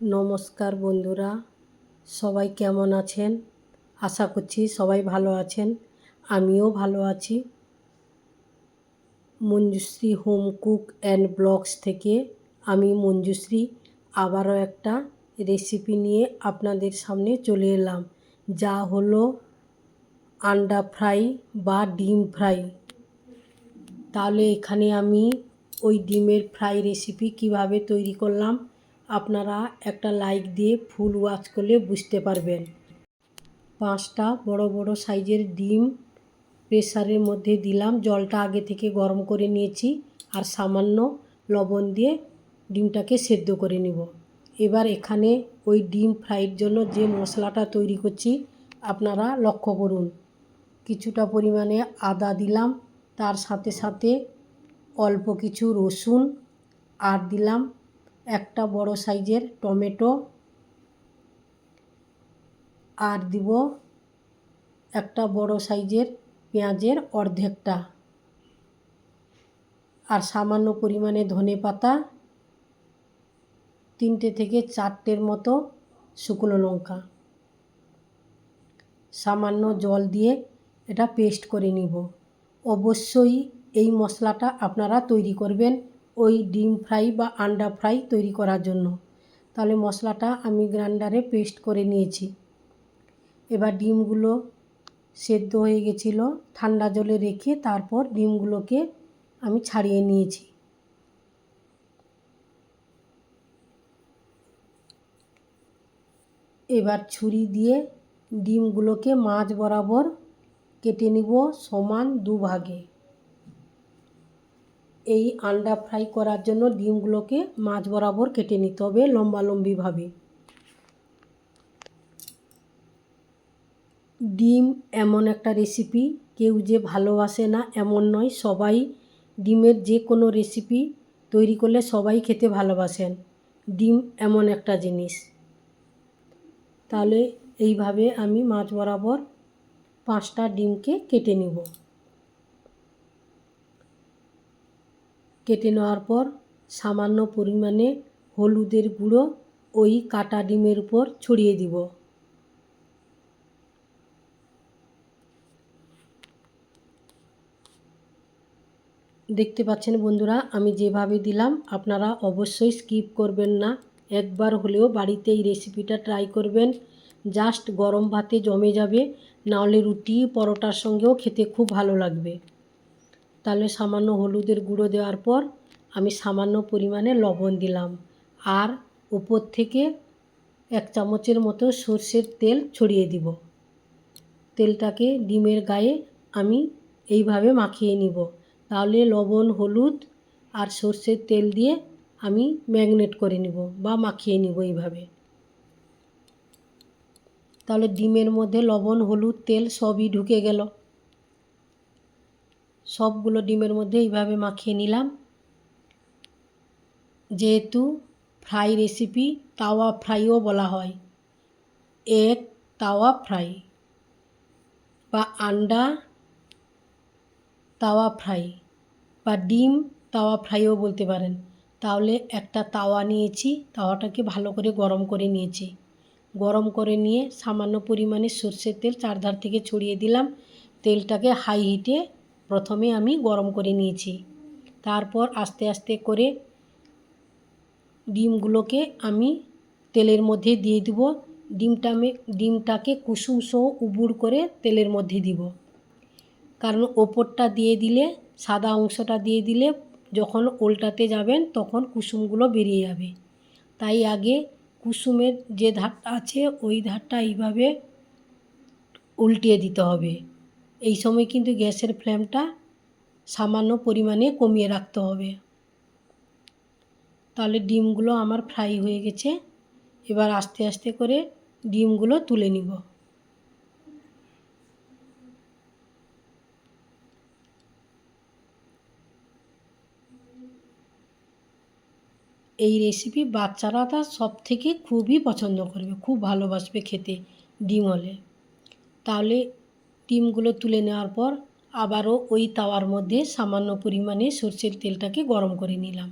নমস্কার বন্ধুরা, সবাই কেমন আছেন? আশা করছি সবাই ভালো আছেন, আমিও ভালো আছি। Manjushree home cook and blogs থেকে আমি মঞ্জুশ্রী আবারও একটা রেসিপি নিয়ে আপনাদের সামনে চলে এলাম, যা হলো আন্ডা ফ্রাই বা ডিম ফ্রাই। তাহলে এখানে আমি ওই ডিমের ফ্রাই রেসিপি কীভাবে তৈরি করলাম আপনারা একটা লাইক দিয়ে ফুল ওয়াচ করলে বুঝতে পারবেন। পাঁচটা বড় বড় সাইজের ডিম প্রেসারের মধ্যে দিলাম। জলটা আগে থেকে গরম করে নিয়েছি আর সামান্য লবণ দিয়ে ডিমটাকে সেদ্ধ করে নেব। এবার এখানে ওই ডিম ফ্রাইয়ের জন্য যে মশলাটা তৈরি করছি, আপনারা লক্ষ্য করুন। কিছুটা পরিমাণে আদা দিলাম, তার সাথে সাথে অল্প কিছু রসুন আর দিলাম একটা বড় সাইজের টমেটো আর দিব একটা বড় সাইজের পেঁয়াজের অর্ধেকটা। আর সামান্য পরিমাণে ধনে পাতা, তিনটে থেকে চারটের মতো শুকনো লঙ্কা। সামান্য জল দিয়ে এটা পেস্ট করে নিব। অবশ্যই এই মশলাটা আপনারা তৈরি করবেন ওই ডিম ফ্রাই বা আন্ডা ফ্রাই তৈরি করার জন্য। তাহলে মশলাটা আমি গ্রাইন্ডারে পেস্ট করে নিয়েছি। এবার ডিমগুলো সেদ্ধ হয়ে গেছিল, ঠান্ডা জলে রেখে তারপর ডিমগুলোকে আমি ছাড়িয়ে নিয়েছি। এবার ছুরি দিয়ে ডিমগুলোকে মাছ বরাবর কেটে নিব সমান দুভাগে। এই আন্ডা ফ্রাই করার জন্য ডিমগুলোকে মাছ বরাবর কেটে নিতে হবে লম্বালম্বিভাবে। ডিম এমন একটা রেসিপি, কেউ যে ভালোবাসে না এমন নয়, সবাই ডিমের যে কোনো রেসিপি তৈরি করলে সবাই খেতে ভালোবাসেন। ডিম এমন একটা জিনিস। তাহলে এইভাবে আমি মাছ বরাবর পাঁচটা ডিমকে কেটে নিব। কেটে নেওয়ার পর সামান্য পরিমাণে হলুদের গুঁড়ো ওই কাটা ডিমের উপর ছড়িয়ে দিব। দেখতে পাচ্ছেন বন্ধুরা, আমি যেভাবে দিলাম, আপনারা অবশ্যই স্কিপ করবেন না। একবার হলেও বাড়িতে এই রেসিপিটা ট্রাই করবেন। জাস্ট গরম ভাতে জমে যাবে, নাহলে রুটি, পরোটার সঙ্গেও খেতে খুব ভালো লাগবে। তাহলে সামান্য হলুদের গুঁড়ো দেওয়ার পর আমি সামান্য পরিমাণে লবণ দিলাম। আর উপর থেকে এক চামচের মতো সর্ষের তেল ছড়িয়ে দিব। তেলটাকে ডিমের গায়ে আমি এইভাবে মাখিয়ে নিব। তাহলে লবণ, হলুদ আর সর্ষের তেল দিয়ে আমি ম্যাগনেট করে নিব বা মাখিয়ে নিব এইভাবে। তাহলে ডিমের মধ্যে লবণ, হলুদ, তেল সবই ঢুকে গেল। সবগুলো ডিমের মধ্যে এইভাবে মাখিয়ে নিলাম। যেহেতু ফ্রাই রেসিপি, তাওয়া ফ্রাইও বলা হয়। এগ, তাওয়া ফ্রাই বা আন্ডা তাওয়া ফ্রাই বা ডিম তাওয়া ফ্রাইও বলতে পারেন। তাহলে একটা তাওয়া নিয়েছি, তাওয়াটাকে ভালো করে গরম করে নিয়েছি। গরম করে নিয়ে সামান্য পরিমাণে সর্ষের তেল চারধার থেকে ছড়িয়ে দিলাম। তেলটাকে হাই হিটে প্রথমে আমি গরম করে নিয়েছি। তারপর আস্তে আস্তে করে ডিমগুলোকে আমি তেলের মধ্যে দিয়ে দিব। ডিমটা ডিমটাকে কুসুম সহ উবুড় করে তেলের মধ্যে দিব। কারণ ওপরটা দিয়ে দিলে, সাদা অংশটা দিয়ে দিলে যখন উল্টাতে যাবেন তখন কুসুমগুলো বেরিয়ে যাবে। তাই আগে কুসুমের যে ধারটা আছে, ওই ধারটা এইভাবে উল্টিয়ে দিতে হবে। এই সময় কিন্তু গ্যাসের ফ্লেমটা সামান্য পরিমাণে কমিয়ে রাখতে হবে। তাহলে ডিমগুলো আমার ফ্রাই হয়ে গেছে। এবার আস্তে আস্তে করে ডিমগুলো তুলে নিব। এই রেসিপি বাচ্চারা তার সব থেকে খুবই পছন্দ করবে, খুব ভালোবাসবে খেতে ডিম হলে। তাহলে ডিমগুলো তুলে নেওয়ার পর আবারও ওই তাওয়ার মধ্যে সামান্য পরিমাণে সর্ষের তেলটাকে গরম করে নিলাম।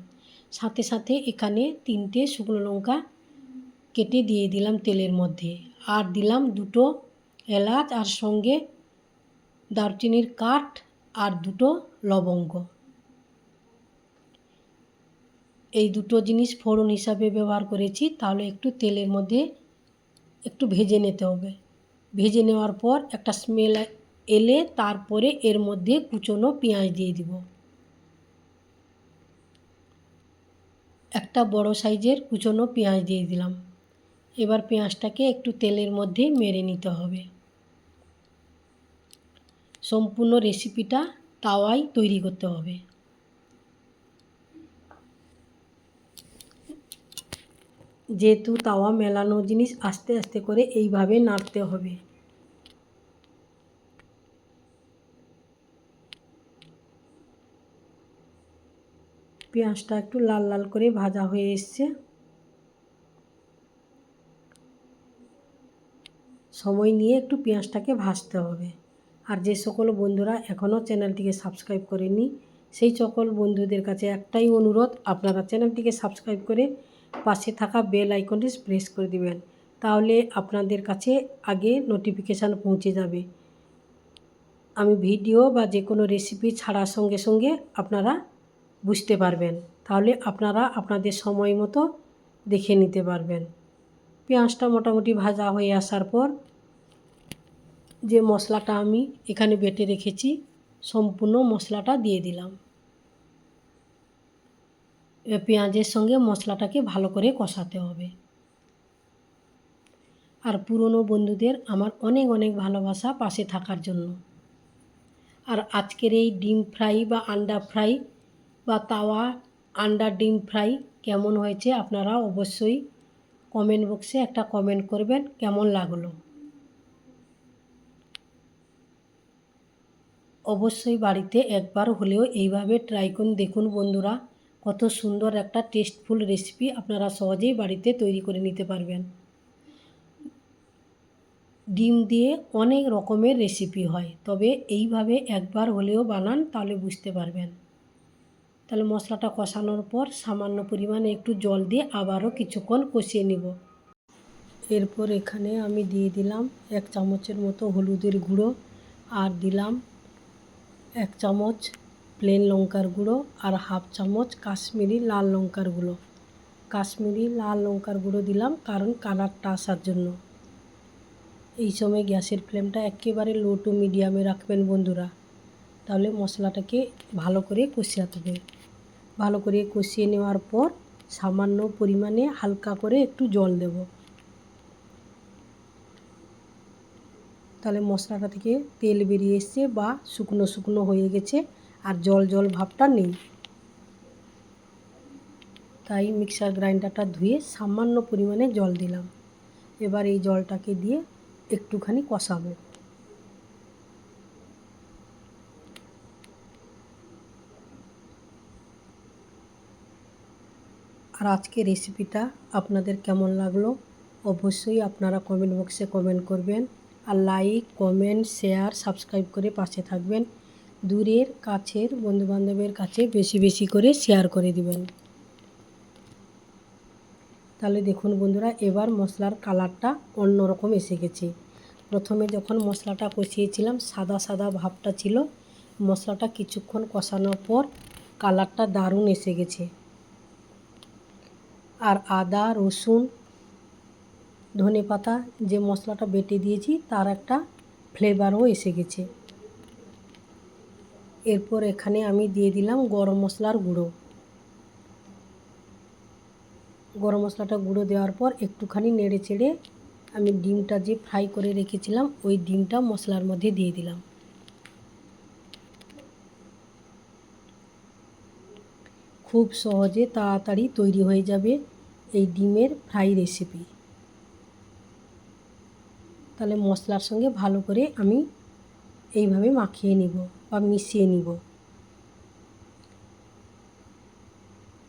সাথে সাথে এখানে তিনটে শুকনো লঙ্কা কেটে দিয়ে দিলাম তেলের মধ্যে। আর দিলাম দুটো এলাচ আর সঙ্গে দারচিনির কাঠ আর দুটো লবঙ্গ। এই দুটো জিনিস ফোড়ন হিসাবে ব্যবহার করেছি, তাহলে একটু তেলের মধ্যে একটু ভেজে নিতে হবে। ভেজে নেওয়ার পর একটা স্মেল এলে তারপরে এর মধ্যে কুচনো পেঁয়াজ দিয়ে দিব। একটা বড় সাইজের কুচনো পেঁয়াজ দিয়ে দিলাম। এবার পেঁয়াজটাকে একটু তেলের মধ্যে মেরে নিতে হবে। সম্পূর্ণ রেসিপিটা তাওয়াই তৈরি করতে হবে। যেহেতু তাওয়া মেলানো জিনিস আস্তে আস্তে করে এইভাবে নাড়তে হবে। পেঁয়াজটা একটু লাল লাল করে ভাজা হয়ে এসছে। সময় নিয়ে একটু পেঁয়াজটাকে ভাজতে হবে। আর যে সকল বন্ধুরা এখনও চ্যানেলটিকে সাবস্ক্রাইব করেনি, সেই সকল বন্ধুদের কাছে একটাই অনুরোধ, আপনারা চ্যানেলটিকে সাবস্ক্রাইব করে পাশে থাকা বেল আইকনটি প্রেস করে দিবেন, তাহলে আপনাদের কাছে আগে নোটিফিকেশান পৌঁছে যাবে। আমি ভিডিও বা যে কোনো রেসিপি ছাড়ার সঙ্গে সঙ্গে আপনারা বুঝতে পারবেন, তাহলে আপনারা আপনাদের সময় মতো দেখে নিতে পারবেন। পেঁয়াজটা মোটামুটি ভাজা হয়ে আসার পর যে মশলাটা আমি এখানে বেটে রেখেছি, সম্পূর্ণ মশলাটা দিয়ে দিলাম। পেঁয়াজের সঙ্গে মশলাটাকে ভালো করে কষাতে হবে। আর পুরনো বন্ধুদের আমার অনেক অনেক ভালোবাসা পাশে থাকার জন্য। আর আজকের এই ডিম ফ্রাই বা আন্ডা ফ্রাই বা তাওয়া আন্ডা ডিম ফ্রাই কেমন হয়েছে আপনারা অবশ্যই কমেন্ট বক্সে একটা কমেন্ট করবেন, কেমন লাগল? অবশ্যই বাড়িতে একবার হলেও এইভাবে ট্রাই করুন। দেখুন বন্ধুরা কত সুন্দর একটা টেস্টফুল রেসিপি আপনারা সহজেই বাড়িতে তৈরি করে নিতে পারবেন। ডিম দিয়ে অনেক রকমের রেসিপি হয়, তবে এইভাবে একবার হলেও বানান তাহলে বুঝতে পারবেন। তাহলে মশলাটা কষানোর পর সামান্য পরিমাণে একটু জল দিয়ে আবারও কিছুক্ষণ কষিয়ে নিব। এরপর এখানে আমি দিয়ে দিলাম এক চামচের মতো হলুদের গুঁড়ো আর দিলাম এক চামচ প্লেন লঙ্কার গুঁড়ো আর হাফ চামচ কাশ্মীরি লাল লঙ্কার গুঁড়ো। কাশ্মীরি লাল লঙ্কার গুঁড়ো দিলাম কারণ কালারটা আসার জন্য। এই সময় গ্যাসের ফ্লেমটা একেবারে লো টু মিডিয়ামে রাখবেন বন্ধুরা। তাহলে মশলাটাকে ভালো করে কষিয়াতে হবে ভালো করে কষিয়ে নেওয়ার পর সামান্য পরিমাণে হালকা করে একটু জল দেব। তাহলে মশলাটা থেকে তেল বেরিয়ে এসছে বা শুকনো শুকনো হয়ে গেছে। আর জল জল ভাবটা নেই। তাই মিক্সার গ্রাইন্ডারটা ধুয়ে সামান্য পরিমাণে জল দিলাম। এবার এই জলটাকে দিয়ে একটুখানি কষাবো। আর আজকে রেসিপিটা আপনাদের কেমন লাগল? অবশ্যই আপনারা কমেন্ট বক্সে কমেন্ট করবেন। আর লাইক কমেন্ট শেয়ার সাবস্ক্রাইব করে পাশে থাকবেন। দূরের কাছের বন্ধুবান্ধবের কাছে বেশি বেশি করে শেয়ার করে দিবেন। তাহলে দেখুন বন্ধুরা, এবার মশলার কালারটা অন্যরকম এসে গেছে। প্রথমে যখন মশলাটা কষিয়েছিলাম, সাদা সাদা ভাবটা ছিল। মশলাটা কিছুক্ষণ কষানোর পর কালারটা দারুণ এসে গেছে। আর আদা, রসুন ধনে পাতা যে মশলাটা বেটে দিয়েছি, তার একটা ফ্লেভারও এসে গেছে। এরপর এখানে আমি দিয়ে দিলাম গরম মশলার গুঁড়ো। গরম মশলাটা গুঁড়ো দেওয়ার পর একটুখানি নেড়ে চেড়ে আমি ডিমটা যে ফ্রাই করে রেখেছিলাম, ওই ডিমটা মশলার মধ্যে দিয়ে দিলাম। খুব সহজে তাড়াতাড়ি তৈরি হয়ে যাবে এই ডিমের ফ্রাই রেসিপি। তাহলে মশলার সঙ্গে ভালো করে আমি এইভাবে মাখিয়ে নিব। বা মিশিয়ে নিব।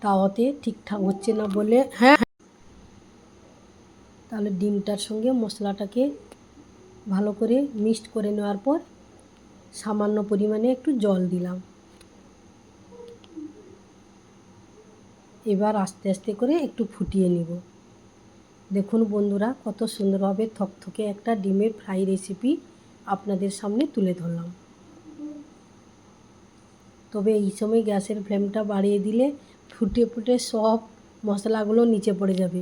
তাওয়াতে ঠিকঠাক হচ্ছে না বলে হ্যাঁ। তাহলে ডিমটার সঙ্গে মশলাটাকে ভালো করে মিক্সড করে নেওয়ার পর সামান্য পরিমাণে একটু জল দিলাম। এবার আস্তে আস্তে করে একটু ফুটিয়ে নিব। দেখুন বন্ধুরা, কত সুন্দরভাবে থকথকে একটা ডিমের ফ্রাই রেসিপি আপনাদের সামনে তুলে ধরলাম। তবে এই সময় গ্যাসের ফ্লেমটা বাড়িয়ে দিলে ফুটে ফুটে সব মশলাগুলো নিচে পড়ে যাবে।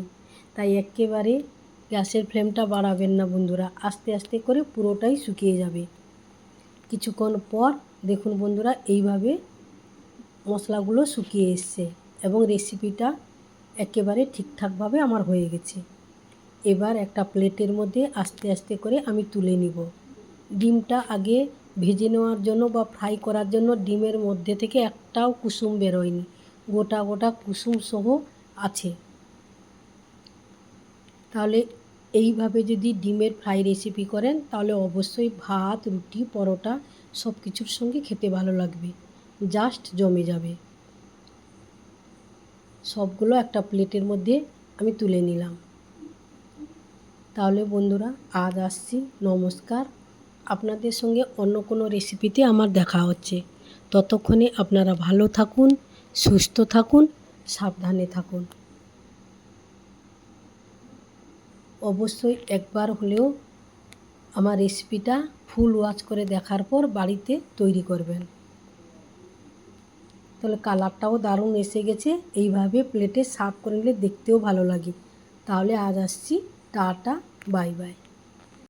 তাই একেবারে গ্যাসের ফ্লেমটা বাড়াবেন না বন্ধুরা, আস্তে আস্তে করে পুরোটাই শুকিয়ে যাবে। কিছুক্ষণ পর দেখুন বন্ধুরা, এইভাবে মশলাগুলো শুকিয়ে এসছে এবং রেসিপিটা একেবারে ঠিকঠাকভাবে আমার হয়ে গেছে। এবার একটা প্লেটের মধ্যে আস্তে আস্তে করে আমি তুলে নিব। ডিমটা আগে ভেজে নেওয়ার জন্য বা ফ্রাই করার জন্য ডিমের মধ্যে থেকে একটাও কুসুম বেরোয়নি। গোটা গোটা কুসুম সহ আছে। তাহলে এইভাবে যদি ডিমের ফ্রাই রেসিপি করেন, তাহলে অবশ্যই ভাত, রুটি, পরোটা সব কিছুর সঙ্গে খেতে ভালো লাগবে। জাস্ট জমে যাবে। সবগুলো একটা প্লেটের মধ্যে আমি তুলে নিলাম। তাহলে বন্ধুরা, আজ আসছি। নমস্কার। আপনাদের সঙ্গে অন্য কোনো রেসিপিতে আমার দেখা হচ্ছে। ততক্ষণে আপনারা ভালো থাকুন, সুস্থ থাকুন, সাবধানে থাকুন। অবশ্যই একবার হলেও আমার রেসিপিটা ফুল ওয়াচ করে দেখার পর বাড়িতে তৈরি করবেন। তাহলে কালারটাও দারুণ এসে গেছে। এইভাবে প্লেটে সার্ভ করে নিলে দেখতেও ভালো লাগে। তাহলে আজ আসছি, টাটা বাই বাই